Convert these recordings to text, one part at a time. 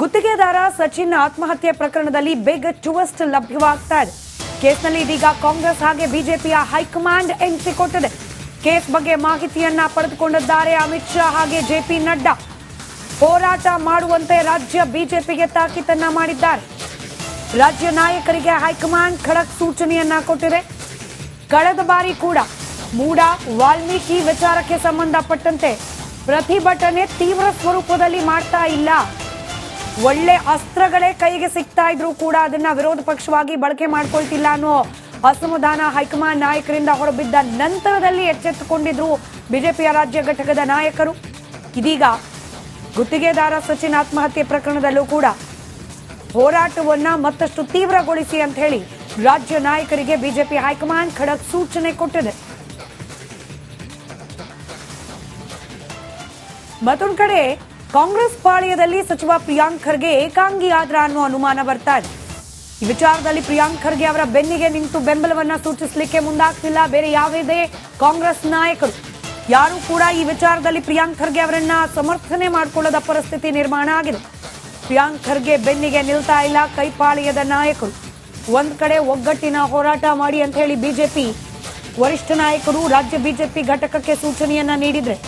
ಗುತ್ತಿಗೆದಾರ ಸಚಿನ್ ಆತ್ಮಹತ್ಯೆ ಪ್ರಕರಣದಲ್ಲಿ ಬಿಗ್ ಟ್ವಿಸ್ಟ್ ಲಭ್ಯವಾಗ್ತಾ ಇದೆ. ಕೇಸ್ನಲ್ಲಿ ಇದೀಗ ಕಾಂಗ್ರೆಸ್ ಹಾಗೆ ಬಿಜೆಪಿಯ ಹೈಕಮಾಂಡ್ ಎಂಟ್ರಿ ಕೊಟ್ಟಿದೆ. ಕೇಸ್ ಬಗ್ಗೆ ಮಾಹಿತಿಯನ್ನ ಪಡೆದುಕೊಂಡಿದ್ದಾರೆ ಅಮಿತ್ ಶಾ ಹಾಗೆ ಜೆಪಿ ನಡ್ಡಾ. ಹೋರಾಟ ಮಾಡುವಂತೆ ರಾಜ್ಯ ಬಿಜೆಪಿಗೆ ತಾಕೀತನ್ನ ಮಾಡಿದ್ದಾರೆ. ರಾಜ್ಯ ನಾಯಕರಿಗೆ ಹೈಕಮಾಂಡ್ ಖಡಕ್ ಸೂಚನೆಯನ್ನ ಕೊಟ್ಟಿದೆ. ಕಳೆದ ಬಾರಿ ಕೂಡ ಮೂಡ, ವಾಲ್ಮೀಕಿ ವಿಚಾರಕ್ಕೆ ಸಂಬಂಧಪಟ್ಟಂತೆ ಪ್ರತಿಭಟನೆ ತೀವ್ರ ಸ್ವರೂಪದಲ್ಲಿ ಮಾಡ್ತಾ ಇಲ್ಲ. ಒಳ್ಳೆ ಅಸ್ತ್ರಗಳೇ ಕೈಗೆ ಸಿಗ್ತಾ ಇದ್ರು ಕೂಡ ಅದನ್ನ ವಿರೋಧ ಪಕ್ಷವಾಗಿ ಬಳಕೆ ಮಾಡ್ಕೊಳ್ತಿಲ್ಲ ಅನ್ನೋ ಅಸಮಾಧಾನ ಹೈಕಮಾಂಡ್ ನಾಯಕರಿಂದ ಹೊರಬಿದ್ದ ನಂತರದಲ್ಲಿ ಎಚ್ಚೆತ್ತುಕೊಂಡಿದ್ರು ಬಿಜೆಪಿಯ ರಾಜ್ಯ ಘಟಕದ ನಾಯಕರು. ಇದೀಗ ಗುತ್ತಿಗೆದಾರ ಸಚಿನ್ ಆತ್ಮಹತ್ಯೆ ಪ್ರಕರಣದಲ್ಲೂ ಕೂಡ ಹೋರಾಟವನ್ನ ಮತ್ತಷ್ಟು ತೀವ್ರಗೊಳಿಸಿ ಅಂತ ಹೇಳಿ ರಾಜ್ಯ ನಾಯಕರಿಗೆ ಬಿಜೆಪಿ ಹೈಕಮಾಂಡ್ ಖಡಕ್ ಸೂಚನೆ ಕೊಟ್ಟಿದೆ. ಮತ್ತೊಂದು ಕಡೆ ಕಾಂಗ್ರೆಸ್ ಪಾಳ್ಯದಲ್ಲಿ ಸಚಿವ ಪ್ರಿಯಾಂಕ್ ಖರ್ಗೆ ಏಕಾಂಗಿ ಆದ್ರ ಅನ್ನೋ ಅನುಮಾನ ಬರ್ತಾ ಇದೆ. ಈ ವಿಚಾರದಲ್ಲಿ ಪ್ರಿಯಾಂಕ್ ಖರ್ಗೆ ಅವರ ಬೆನ್ನಿಗೆ ನಿಂತು ಬೆಂಬಲವನ್ನ ಸೂಚಿಸಲಿಕ್ಕೆ ಮುಂದಾಗ್ತಿಲ್ಲ. ಬೇರೆ ಯಾವುದೇ ಕಾಂಗ್ರೆಸ್ ನಾಯಕರು. ಯಾರು ಕೂಡ ಈ ವಿಚಾರದಲ್ಲಿ ಪ್ರಿಯಾಂಕ್ ಖರ್ಗೆ ಅವರನ್ನ ಸಮರ್ಥನೆ ಮಾಡಿಕೊಳ್ಳದ ಪರಿಸ್ಥಿತಿ ನಿರ್ಮಾಣ ಆಗಿದೆ. ಪ್ರಿಯಾಂಕ್ ಖರ್ಗೆ ಬೆನ್ನಿಗೆ ನಿಲ್ತಾ ಇಲ್ಲ ಕೈಪಾಳಿಯದ ನಾಯಕರು. ಒಂದ್ ಕಡೆ ಒಗ್ಗಟ್ಟಿನ ಹೋರಾಟ ಮಾಡಿ ಅಂತ ಹೇಳಿ ಬಿಜೆಪಿ ವರಿಷ್ಠ ನಾಯಕರು ರಾಜ್ಯ ಬಿಜೆಪಿ ಘಟಕಕ್ಕೆ ಸೂಚನೆಯನ್ನ ನೀಡಿದ್ರೆ.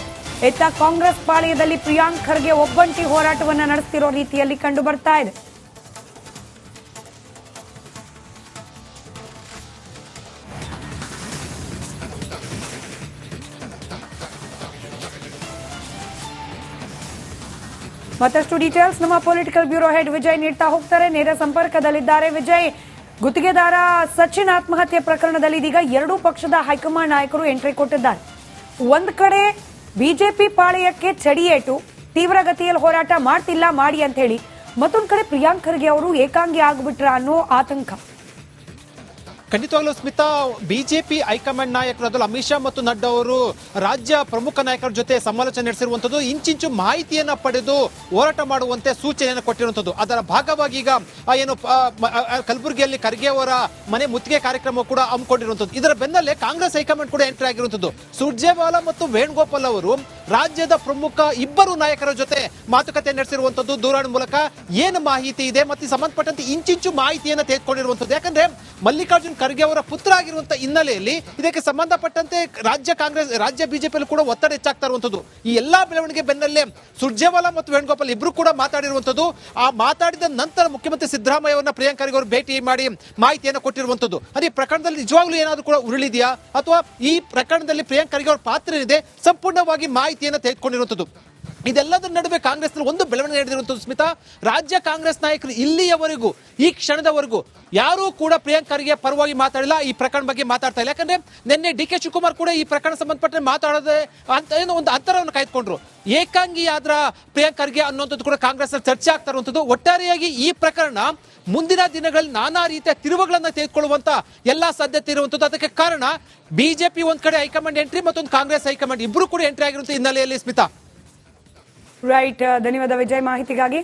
ಇತ್ತ ಕಾಂಗ್ರೆಸ್ ಪಾಳ್ಯದಲ್ಲಿ ಪ್ರಿಯಾಂಕ್ ಖರ್ಗೆ ಒಬ್ಬಂಟಿ ಹೋರಾಟವನ್ನು ನಡೆಸ್ತಿರೋ ರೀತಿಯಲ್ಲಿ ಕಂಡು ಬರ್ತಾ ಇದೆ. ಮತ್ತಷ್ಟು ಡೀಟೇಲ್ಸ್ ನಮ್ಮ ಪೊಲಿಟಿಕಲ್ ಬ್ಯೂರೋ ಹೆಡ್ ವಿಜಯ್ ನೀಡ್ತಾ ಹೋಗ್ತಾರೆ. ನೇರ ಸಂಪರ್ಕದಲ್ಲಿದ್ದಾರೆ ವಿಜಯ್. ಗುತ್ತಿಗೆದಾರ ಸಚಿನ್ ಆತ್ಮಹತ್ಯೆ ಪ್ರಕರಣದಲ್ಲಿ ಇದೀಗ ಎರಡೂ ಪಕ್ಷದ ಹೈಕಮಾಂಡ್ ನಾಯಕರು ಎಂಟ್ರಿ ಕೊಟ್ಟಿದ್ದಾರೆ. ಒಂದ್ ಕಡೆ ಬಿಜೆಪಿ ಪಾಳೆಯಕ್ಕೆ ಚಡಿಯೇಟು ತೀವ್ರಗತಿಯಲ್ಲಿ ಹೋರಾಟ ಮಾಡ್ತಿಲ್ಲ, ಮಾಡಿ ಅಂತ ಹೇಳಿ ಮತ್ತೊಂದ್ ಕಡೆ ಪ್ರಿಯಾಂಕ್ ಖರ್ಗೆ ಅವರು ಏಕಾಂಗಿ ಆಗ್ಬಿಟ್ರ ಅನ್ನೋ ಆತಂಕ. ಖಂಡಿತವಾಗ್ಲೂ ಸ್ಮಿತಾ, ಬಿಜೆಪಿ ಹೈಕಮಾಂಡ್ ನಾಯಕರು ಅದರಲ್ಲಿ ಅಮಿತ್ ಶಾ ಮತ್ತು ನಡ್ಡಾ ಅವರು ರಾಜ್ಯ ಪ್ರಮುಖ ನಾಯಕರ ಜೊತೆ ಸಮಾಲೋಚನೆ ನಡೆಸಿರುವಂತದ್ದು ಇಂಚಿಂಚು ಮಾಹಿತಿಯನ್ನ ಪಡೆದು ಹೋರಾಟ ಮಾಡುವಂತೆ ಸೂಚನೆಯನ್ನು ಕೊಟ್ಟಿರುವಂತದ್ದು ಅದರ ಭಾಗವಾಗಿ ಈಗ ಏನು ಕಲಬುರಗಿಯಲ್ಲಿ ಖರ್ಗೆ ಅವರ ಮನೆ ಮುತ್ತಿಗೆ ಕಾರ್ಯಕ್ರಮ ಕೂಡ ಹಮ್ಮಿಕೊಂಡಿರುವಂತದ್ದು ಇದರ ಬೆನ್ನಲ್ಲೇ ಕಾಂಗ್ರೆಸ್ ಹೈಕಮಾಂಡ್ ಕೂಡ ಎಂಟ್ರಿ ಆಗಿರುವಂತದ್ದು ಸುರ್ಜೇವಾಲಾ ಮತ್ತು ವೇಣುಗೋಪಾಲ್ ಅವರು ರಾಜ್ಯದ ಪ್ರಮುಖ ಇಬ್ಬರು ನಾಯಕರ ಜೊತೆ ಮಾತುಕತೆ ನಡೆಸಿರುವಂತದ್ದು ದೂರವಾಣಿ ಮೂಲಕ ಏನು ಮಾಹಿತಿ ಇದೆ ಮತ್ತು ಸಂಬಂಧಪಟ್ಟಂತೆ ಇಂಚಿಂಚು ಮಾಹಿತಿಯನ್ನು ತೆಗೆದುಕೊಂಡಿರುವಂತದ್ದು. ಯಾಕಂದ್ರೆ ಮಲ್ಲಿಕಾರ್ಜುನ್ ಖರ್ಗೆ ಅವರ ಪುತ್ರ ಆಗಿರುವಂತಹ ಹಿನ್ನೆಲೆಯಲ್ಲಿ ಇದಕ್ಕೆ ಸಂಬಂಧಪಟ್ಟಂತೆ ರಾಜ್ಯ ಕಾಂಗ್ರೆಸ್, ರಾಜ್ಯ ಬಿಜೆಪಿಯಲ್ಲಿ ಕೂಡ ಒತ್ತಡ ಹೆಚ್ಚಾಗ್ತಾ ಇರುವಂತದ್ದು. ಈ ಎಲ್ಲಾ ಬೆಳವಣಿಗೆ ಬೆನ್ನಲ್ಲೇ ಸುರ್ಜೇವಾಲಾ ಮತ್ತು ವೇಣುಗೋಪಾಲ್ ಇಬ್ರು ಕೂಡ ಮಾತಾಡಿರುವಂತದ್ದು. ಆ ಮಾತಾಡಿದ ನಂತರ ಮುಖ್ಯಮಂತ್ರಿ ಸಿದ್ದರಾಮಯ್ಯ ಅವರನ್ನ ಪ್ರಿಯಾಂಕ್ ಅವರು ಭೇಟಿ ಮಾಡಿ ಮಾಹಿತಿಯನ್ನು ಕೊಟ್ಟಿರುವಂತದ್ದು. ಅದೇ ಪ್ರಕರಣದಲ್ಲಿ ನಿಜವಾಗ್ಲೂ ಏನಾದರೂ ಕೂಡ ಉರುಳಿದೆಯಾ? ಅಥವಾ ಈ ಪ್ರಕರಣದಲ್ಲಿ ಪ್ರಿಯಾಂಕ್ ಖರ್ಗೆ ಅವರ ಪಾತ್ರ ಇದೆ ಸಂಪೂರ್ಣವಾಗಿ ಮಾಹಿತಿಯನ್ನು ತೆಗೆದುಕೊಂಡಿರುವಂತದ್ದು. ಇದೆಲ್ಲದರ ನಡುವೆ ಕಾಂಗ್ರೆಸ್ನಲ್ಲಿ ಒಂದು ಬೆಳವಣಿಗೆ ನಡೆದಿರುವಂಥದ್ದು ಸ್ಮಿತಾ, ರಾಜ್ಯ ಕಾಂಗ್ರೆಸ್ ನಾಯಕರು ಇಲ್ಲಿಯವರೆಗೂ, ಈ ಕ್ಷಣದವರೆಗೂ ಯಾರೂ ಕೂಡ ಪ್ರಿಯಾಂಕ್ ಪರವಾಗಿ ಮಾತಾಡಿಲ್ಲ, ಈ ಪ್ರಕರಣ ಬಗ್ಗೆ ಮಾತಾಡ್ತಾ ಇಲ್ಲ. ಯಾಕಂದ್ರೆ ನಿನ್ನೆ ಡಿ ಕೆ ಶಿವಕುಮಾರ್ ಕೂಡ ಈ ಪ್ರಕರಣ ಸಂಬಂಧಪಟ್ಟ ಮಾತಾಡೋದೇ ಅಂತ ಏನೋ ಒಂದು ಅಂತರವನ್ನು ಕಾಯ್ದುಕೊಂಡ್ರು. ಏಕಾಂಗಿ ಆದ್ರ ಪ್ರಿಯಾಂಕ್ ಖರ್ಗೆ ಅನ್ನುವಂಥದ್ದು ಕೂಡ ಕಾಂಗ್ರೆಸ್ ಚರ್ಚೆ ಆಗ್ತಾ ಇರುವಂಥದ್ದು. ಒಟ್ಟಾರೆಯಾಗಿ ಈ ಪ್ರಕರಣ ಮುಂದಿನ ದಿನಗಳಲ್ಲಿ ನಾನಾ ರೀತಿಯ ತಿರುವುಗಳನ್ನು ತೆಗೆದುಕೊಳ್ಳುವಂತ ಎಲ್ಲಾ ಸಾಧ್ಯತೆ ಇರುವಂಥದ್ದು. ಅದಕ್ಕೆ ಕಾರಣ ಬಿಜೆಪಿ ಒಂದ್ ಕಡೆ ಹೈಕಮಾಂಡ್ ಎಂಟ್ರಿ ಮತ್ತೊಂದು ಕಾಂಗ್ರೆಸ್ ಹೈಕಮಾಂಡ್. ಇಬ್ರು ಕೂಡ ಎಂಟ್ರಿ ಆಗಿರುವಂಥ ಹಿನ್ನೆಲೆಯಲ್ಲಿ ಸ್ಮಿತಾ. ರೈಟ್ ಧನ್ಯವಾದ ವಿಜಯ್ ಮಾಹಿತಿಗಾಗಿ.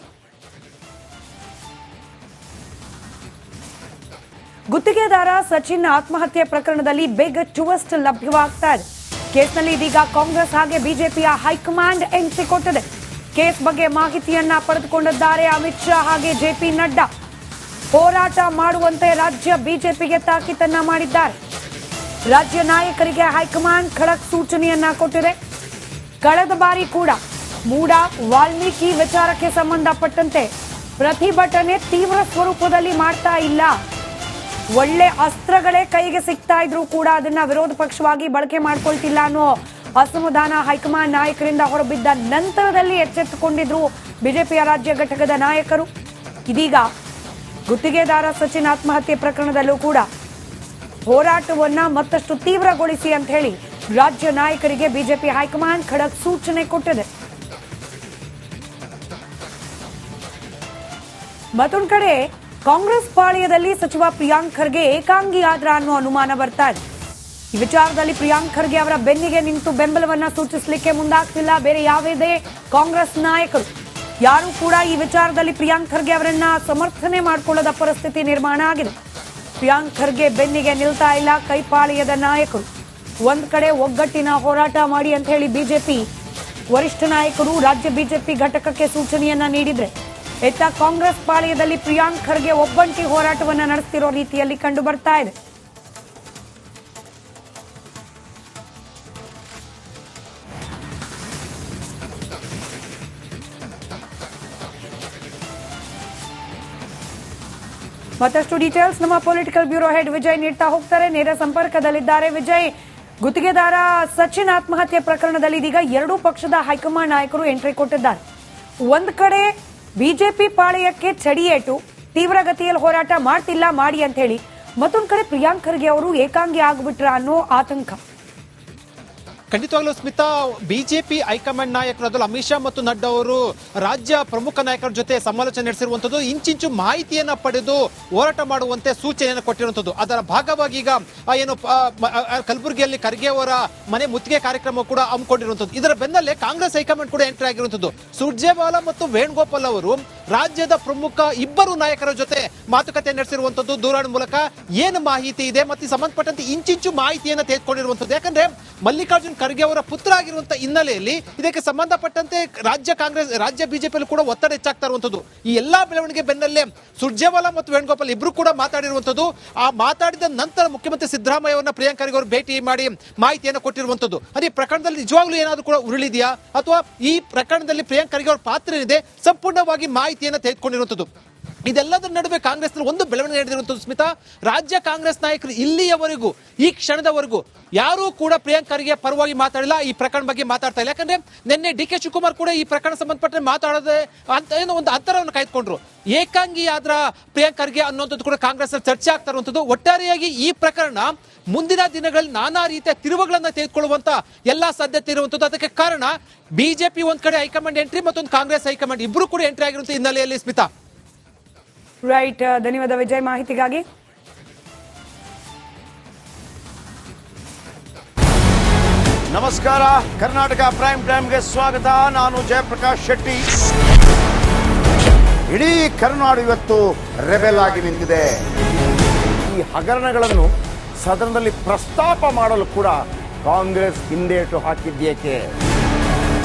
ಗುತ್ತಿಗೆದಾರ ಸಚಿನ್ ಆತ್ಮಹತ್ಯೆ ಪ್ರಕರಣದಲ್ಲಿ ಬಿಗ್ ಟ್ವಿಸ್ಟ್ ಲಭ್ಯವಾಗ್ತಾ ಇದೆ. ಕೇಸ್ನಲ್ಲಿ ಇದೀಗ ಕಾಂಗ್ರೆಸ್ ಹಾಗೆ ಬಿಜೆಪಿಯ ಹೈಕಮಾಂಡ್ ಎಂಟ್ರಿ ಕೊಟ್ಟಿದೆ. ಕೇಸ್ ಬಗ್ಗೆ ಮಾಹಿತಿಯನ್ನ ಪಡೆದುಕೊಂಡಿದ್ದಾರೆ ಅಮಿತ್ ಶಾ ಹಾಗೆ ಜೆಪಿ ನಡ್ಡಾ. ಹೋರಾಟ ಮಾಡುವಂತೆ ರಾಜ್ಯ ಬಿಜೆಪಿಗೆ ತಾಕೀತನ್ನ ಮಾಡಿದ್ದಾರೆ. ರಾಜ್ಯ ನಾಯಕರಿಗೆ ಹೈಕಮಾಂಡ್ ಖಡಕ್ ಸೂಚನೆಯನ್ನ ಕೊಟ್ಟಿದೆ. ಕಳೆದ ಬಾರಿ ಕೂಡ ಮೂಡ ವಾಲ್ಮೀಕಿ ವಿಚಾರಕ್ಕೆ ಸಂಬಂಧಪಟ್ಟಂತೆ ಪ್ರತಿಭಟನೆ ತೀವ್ರ ಸ್ವರೂಪದಲ್ಲಿ ಮಾಡ್ತಾ ಇಲ್ಲ. ಒಳ್ಳೆ ಅಸ್ತ್ರಗಳೇ ಕೈಗೆ ಸಿಗ್ತಾ ಇದ್ರು ಕೂಡ ಅದನ್ನ ವಿರೋಧ ಪಕ್ಷವಾಗಿ ಬಳಕೆ ಮಾಡ್ಕೊಳ್ತಿಲ್ಲ ಅನ್ನೋ ಅಸಮಾಧಾನ ಹೈಕಮಾಂಡ್ ನಾಯಕರಿಂದ ಹೊರಬಿದ್ದ ನಂತರದಲ್ಲಿ ಎಚ್ಚೆತ್ತುಕೊಂಡಿದ್ರು ಬಿಜೆಪಿಯ ರಾಜ್ಯ ಘಟಕದ ನಾಯಕರು. ಇದೀಗ ಗುತ್ತಿಗೆದಾರ ಸಚಿನ್ ಆತ್ಮಹತ್ಯೆ ಪ್ರಕರಣದಲ್ಲೂ ಕೂಡ ಹೋರಾಟವನ್ನ ಮತ್ತಷ್ಟು ತೀವ್ರಗೊಳಿಸಿ ಅಂತ ಹೇಳಿ ರಾಜ್ಯ ನಾಯಕರಿಗೆ ಬಿಜೆಪಿ ಹೈಕಮಾಂಡ್ ಖಡಕ್ ಸೂಚನೆ ಕೊಟ್ಟಿದೆ. ಮತ್ತೊಂದ್ ಕಡೆ, ಕಾಂಗ್ರೆಸ್ ಪಾಳ್ಯದಲ್ಲಿ ಸಚಿವ ಪ್ರಿಯಾಂಕ್ ಖರ್ಗೆ ಏಕಾಂಗಿ ಆದ್ರ ಅನ್ನೋ ಅನುಮಾನ ಬರ್ತಾ ಇದೆ. ಈ ವಿಚಾರದಲ್ಲಿ ಪ್ರಿಯಾಂಕ್ ಖರ್ಗೆ ಅವರ ಬೆನ್ನಿಗೆ ನಿಂತು ಬೆಂಬಲವನ್ನ ಸೂಚಿಸಲಿಕ್ಕೆ ಮುಂದಾಗ್ತಿಲ್ಲ. ಬೇರೆ ಯಾವುದೇ ಕಾಂಗ್ರೆಸ್ ನಾಯಕರು. ಯಾರು ಕೂಡ ಈ ವಿಚಾರದಲ್ಲಿ ಪ್ರಿಯಾಂಕ್ ಖರ್ಗೆ ಅವರನ್ನ ಸಮರ್ಥನೆ ಮಾಡಿಕೊಳ್ಳದ ಪರಿಸ್ಥಿತಿ ನಿರ್ಮಾಣ ಆಗಿದೆ. ಪ್ರಿಯಾಂಕ್ ಖರ್ಗೆ ಬೆನ್ನಿಗೆ ನಿಲ್ತಾ ಇಲ್ಲ ಕೈಪಾಳ್ಯದ ನಾಯಕರು. ಒಂದ್ ಕಡೆ ಒಗ್ಗಟ್ಟಿನ ಹೋರಾಟ ಮಾಡಿ ಅಂತ ಹೇಳಿ ಬಿಜೆಪಿ ವರಿಷ್ಠ ನಾಯಕರು ರಾಜ್ಯ ಬಿಜೆಪಿ ಘಟಕಕ್ಕೆ ಸೂಚನೆಯನ್ನ ನೀಡಿದ್ರೆ ಇತ್ತ ಕಾಂಗ್ರೆಸ್ ಪಾಳಯದಲ್ಲಿ ಪ್ರಿಯಾಂಕ್ ಖರ್ಗೆ ಒಬ್ಬಂಟಿ ಹೋರಾಟವನ್ನು ನಡೆಸ್ತಿರೋ ರೀತಿಯಲ್ಲಿ ಕಂಡು ಬರ್ತಾ ಇದೆ. ಮತ್ತಷ್ಟು ಡೀಟೇಲ್ಸ್ ನಮ್ಮ ಪೊಲಿಟಿಕಲ್ ಬ್ಯೂರೋ ಹೆಡ್ ವಿಜಯ್ ನೀಡ್ತಾ ಹೋಗ್ತಾರೆ. ನೇರ ಸಂಪರ್ಕದಲ್ಲಿದ್ದಾರೆ ವಿಜಯ್. ಗುತ್ತಿಗೆದಾರ ಸಚಿನ್ ಆತ್ಮಹತ್ಯೆ ಪ್ರಕರಣದಲ್ಲಿ ಇದೀಗ ಎರಡೂ ಪಕ್ಷದ ಹೈಕಮಾಂಡ್ ನಾಯಕರು ಎಂಟ್ರಿ ಕೊಟ್ಟಿದ್ದಾರೆ. ಒಂದ್ ಕಡೆ ಬಿಜೆಪಿ ಪಾಳೆಯಕ್ಕೆ ಚಡಿಯೇಟು. ತೀವ್ರಗತಿಯಲ್ಲಿ ಹೋರಾಟ ಮಾಡ್ತಿಲ್ಲ, ಮಾಡಿ ಅಂತ ಹೇಳಿ. ಮತ್ತೊಂದು ಕಡೆ ಪ್ರಿಯಾಂಕ್ ಖರ್ಗೆ ಅವರು ಏಕಾಂಗಿ ಆಗ್ಬಿಟ್ರ ಅನ್ನೋ ಆತಂಕ. ಖಂಡಿತವಾಗ್ಲೂ ಸ್ಮಿತಾ, ಬಿಜೆಪಿ ಹೈಕಮಾಂಡ್ ನಾಯಕರಾದ ಅಮಿತ್ ಶಾ ಮತ್ತು ನಡ್ಡಾ ಅವರು ರಾಜ್ಯ ಪ್ರಮುಖ ನಾಯಕರ ಜೊತೆ ಸಮಾಲೋಚನೆ ನಡೆಸಿರುವಂತದ್ದು ಇಂಚಿಂಚು ಮಾಹಿತಿಯನ್ನ ಪಡೆದು ಹೋರಾಟ ಮಾಡುವಂತೆ ಸೂಚನೆಯನ್ನು ಕೊಟ್ಟಿರುವಂತದ್ದು ಅದರ ಭಾಗವಾಗಿ ಈಗ ಏನು ಕಲಬುರಗಿಯಲ್ಲಿ ಖರ್ಗೆ ಅವರ ಮನೆ ಮುತ್ತಿಗೆ ಕಾರ್ಯಕ್ರಮ ಕೂಡ ಹಮ್ಮಿಕೊಂಡಿರುವಂತದ್ದು ಇದರ ಬೆನ್ನಲ್ಲೇ ಕಾಂಗ್ರೆಸ್ ಹೈಕಮಾಂಡ್ ಕೂಡ ಎಂಟ್ರಿ ಆಗಿರುವಂತದ್ದು ಸುರ್ಜೇವಾಲಾ ಮತ್ತು ವೇಣುಗೋಪಾಲ್ ಅವರು ರಾಜ್ಯದ ಪ್ರಮುಖ ಇಬ್ಬರು ನಾಯಕರ ಜೊತೆ ಮಾತುಕತೆ ನಡೆಸಿರುವಂತದ್ದು ದೂರವಾಣಿ ಮೂಲಕ ಏನು ಮಾಹಿತಿ ಇದೆ ಮತ್ತು ಸಂಬಂಧಪಟ್ಟಂತೆ ಇಂಚಿಂಚು ಮಾಹಿತಿಯನ್ನು ತೆಗೆದುಕೊಂಡಿರುವಂತದ್ದು. ಯಾಕಂದ್ರೆ ಮಲ್ಲಿಕಾರ್ಜುನ್ ಖರ್ಗೆ ಅವರ ಪುತ್ರ ಆಗಿರುವಂತಹ ಹಿನ್ನೆಲೆಯಲ್ಲಿ ಇದಕ್ಕೆ ಸಂಬಂಧಪಟ್ಟಂತೆ ರಾಜ್ಯ ಕಾಂಗ್ರೆಸ್, ರಾಜ್ಯ ಬಿಜೆಪಿಯಲ್ಲಿ ಕೂಡ ಒತ್ತಡ ಹೆಚ್ಚಾಗ್ತಾ ಇರುವಂತದ್ದು. ಈ ಎಲ್ಲಾ ಬೆಳವಣಿಗೆ ಬೆನ್ನಲ್ಲೇ ಸುರ್ಜೇವಾಲಾ ಮತ್ತು ವೇಣುಗೋಪಾಲ್ ಇಬ್ರು ಕೂಡ ಮಾತಾಡಿರುವಂತದ್ದು. ಆ ಮಾತಾಡಿದ ನಂತರ ಮುಖ್ಯಮಂತ್ರಿ ಸಿದ್ದರಾಮಯ್ಯ ಅವರನ್ನ ಪ್ರಿಯಾಂಕ್ ಖರ್ಗೆ ಅವರು ಭೇಟಿ ಮಾಡಿ ಮಾಹಿತಿಯನ್ನು ಕೊಟ್ಟಿರುವಂತದ್ದು. ಅದೇ ಪ್ರಕರಣದಲ್ಲಿ ನಿಜವಾಗ್ಲೂ ಏನಾದರೂ ಕೂಡ ಉರುಳಿದೆಯಾ? ಅಥವಾ ಈ ಪ್ರಕರಣದಲ್ಲಿ ಪ್ರಿಯಾಂಕ್ ಖರ್ಗೆ ಅವರ ಪಾತ್ರ ಏನಿದೆ? ಸಂಪೂರ್ಣವಾಗಿ ಮಾಹಿತಿಯನ್ನು ತೆಗೆದುಕೊಂಡಿರುವಂಥದ್ದು ಇದೆಲ್ಲದರ ನಡುವೆ ಕಾಂಗ್ರೆಸ್ ಒಂದು ಬೆಳವಣಿಗೆ ನಡೆದಿರುವಂಥದ್ದು ಸ್ಮಿತಾ, ರಾಜ್ಯ ಕಾಂಗ್ರೆಸ್ ನಾಯಕರು ಇಲ್ಲಿಯವರೆಗೂ, ಈ ಕ್ಷಣದವರೆಗೂ ಯಾರೂ ಕೂಡ ಪ್ರಿಯಾಂಕರಿಗೆ ಪರವಾಗಿ ಮಾತಾಡಿಲ್ಲ, ಈ ಪ್ರಕರಣ ಬಗ್ಗೆ ಮಾತಾಡ್ತಾ ಇಲ್ಲ. ಯಾಕಂದ್ರೆ ನಿನ್ನೆ ಡಿ ಕೆ ಶಿವಕುಮಾರ್ ಕೂಡ ಈ ಪ್ರಕರಣ ಸಂಬಂಧಪಟ್ಟರೆ ಮಾತಾಡದೆ ಅಂತ ಏನೋ ಒಂದು ಅಂತರವನ್ನು ಕಾಯ್ದುಕೊಂಡ್ರು. ಏಕಾಂಗಿ ಆದ್ರ ಪ್ರಿಯಾಂಕ್ ಖರ್ಗೆ ಅನ್ನುವಂಥದ್ದು ಕೂಡ ಕಾಂಗ್ರೆಸ್ ಚರ್ಚೆ ಆಗ್ತಾ ಇರುವಂತದ್ದು ಒಟ್ಟಾರೆಯಾಗಿ ಈ ಪ್ರಕರಣ ಮುಂದಿನ ದಿನಗಳಲ್ಲಿ ನಾನಾ ರೀತಿಯ ತಿರುವುಗಳನ್ನು ತೆಗೆದುಕೊಳ್ಳುವಂತ ಎಲ್ಲಾ ಸಾಧ್ಯತೆ ಇರುವಂತದ್ದು ಅದಕ್ಕೆ ಕಾರಣ ಬಿಜೆಪಿ ಒಂದ್ ಕಡೆ ಹೈಕಮಾಂಡ್ ಎಂಟ್ರಿ ಮತ್ತೊಂದು ಕಾಂಗ್ರೆಸ್ ಹೈಕಮಾಂಡ್ ಇಬ್ರು ಕೂಡ ಎಂಟ್ರಿ ಆಗಿರುವಂತ ಹಿನ್ನೆಲೆಯಲ್ಲಿ ಸ್ಮಿತಾ. ರೈಟ್ ಧನ್ಯವಾದ ವಿಜಯ್ ಮಾಹಿತಿಗಾಗಿ. ನಮಸ್ಕಾರ ಕರ್ನಾಟಕ ಪ್ರೈಮ್ ಟೈಮ್ಗೆ ಸ್ವಾಗತ. ನಾನು ಜಯಪ್ರಕಾಶ್ ಶೆಟ್ಟಿ. ಇಡೀ ಕರ್ನಾಡು ಇವತ್ತು ರೆಬೆಲ್ ಆಗಿ ನಿಂತಿದೆ. ಈ ಹಗರಣಗಳನ್ನು ಸದನದಲ್ಲಿ ಪ್ರಸ್ತಾಪ ಮಾಡಲು ಕೂಡ ಕಾಂಗ್ರೆಸ್ ಹಿಂದೇಟು ಹಾಕಿದ್ದೇಕೆ